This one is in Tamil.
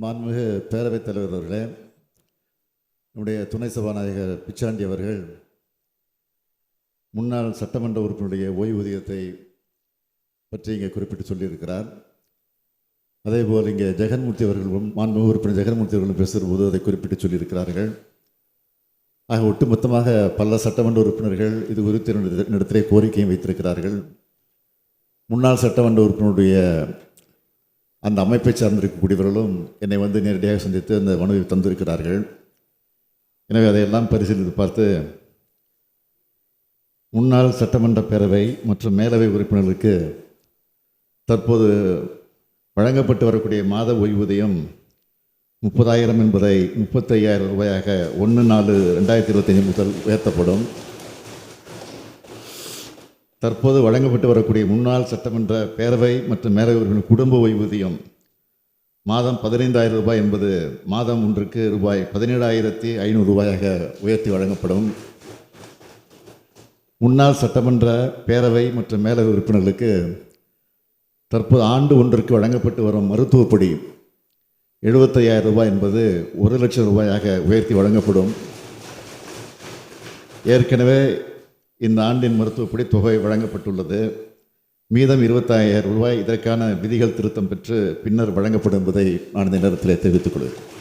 மாண்புமிகு பேரவைத் தலைவர் அவர்களே நம்முடைய துணை சபாநாயகர் பிச்சாண்டி அவர்கள் முன்னாள் சட்டமன்ற உறுப்பினருடைய ஓய்வூதியத்தை பற்றி இங்கே குறிப்பிட்டு சொல்லியிருக்கிறார். அதேபோல் இங்கே ஜெகன்மூர்த்தி அவர்களும் மாண்புமிகு உறுப்பினர் ஜெகன்மூர்த்தி அவர்களும் பேசுகிறபோது அதை குறிப்பிட்டு சொல்லியிருக்கிறார்கள். ஆக ஒட்டுமொத்தமாக பல சட்டமன்ற உறுப்பினர்கள் இது குறித்து என்னுடைய- கோரிக்கையும் வைத்திருக்கிறார்கள். முன்னாள் சட்டமன்ற உறுப்பினருடைய அந்த அமைப்பை சார்ந்திருக்கக்கூடியவர்களும் என்னை வந்து நேரடியாக சந்தித்து அந்த மனுவை தந்திருக்கிறார்கள். எனவே அதையெல்லாம் பரிசீலித்து பார்த்து முன்னாள் சட்டமன்ற பேரவை மற்றும் மேலவை உறுப்பினர்களுக்கு தற்போது வழங்கப்பட்டு வரக்கூடிய மாத ஓய்வூதியம் முப்பதாயிரம் என்பதை முப்பத்தையாயிரம் ரூபாயாக ஒன்று நாலு ரெண்டாயிரத்தி இருபத்தஞ்சு முதல் உயர்த்தப்படும். தற்போது வழங்கப்பட்டு வரக்கூடிய முன்னாள் சட்டமன்ற பேரவை மற்றும் மேலவை உறுப்பினர் குடும்ப ஓய்வூதியம் மாதம் பதினைந்தாயிரம் ரூபாய் என்பது மாதம் ஒன்றுக்கு ரூபாய் பதினேழாயிரத்தி ஐநூறு ரூபாயாக உயர்த்தி வழங்கப்படும். முன்னாள் சட்டமன்ற பேரவை மற்றும் மேலவை உறுப்பினர்களுக்கு தற்போது ஆண்டு ஒன்றுக்கு வழங்கப்பட்டு வரும் மருத்துவப்படி எழுபத்தையாயிரம் ரூபாய் என்பது ஒரு லட்சம் ரூபாயாக உயர்த்தி வழங்கப்படும். ஏற்கனவே இந்த ஆண்டின் மருத்துவப்படி தொகை வழங்கப்பட்டுள்ளது. மீதம் இருபத்தாயிரம் ரூபாய் இதற்கான விதிகள் திருத்தம் பெற்று பின்னர் வழங்கப்படும் என்பதை நான் இந்த நேரத்தில் தெரிவித்துக் கொள்கிறேன்.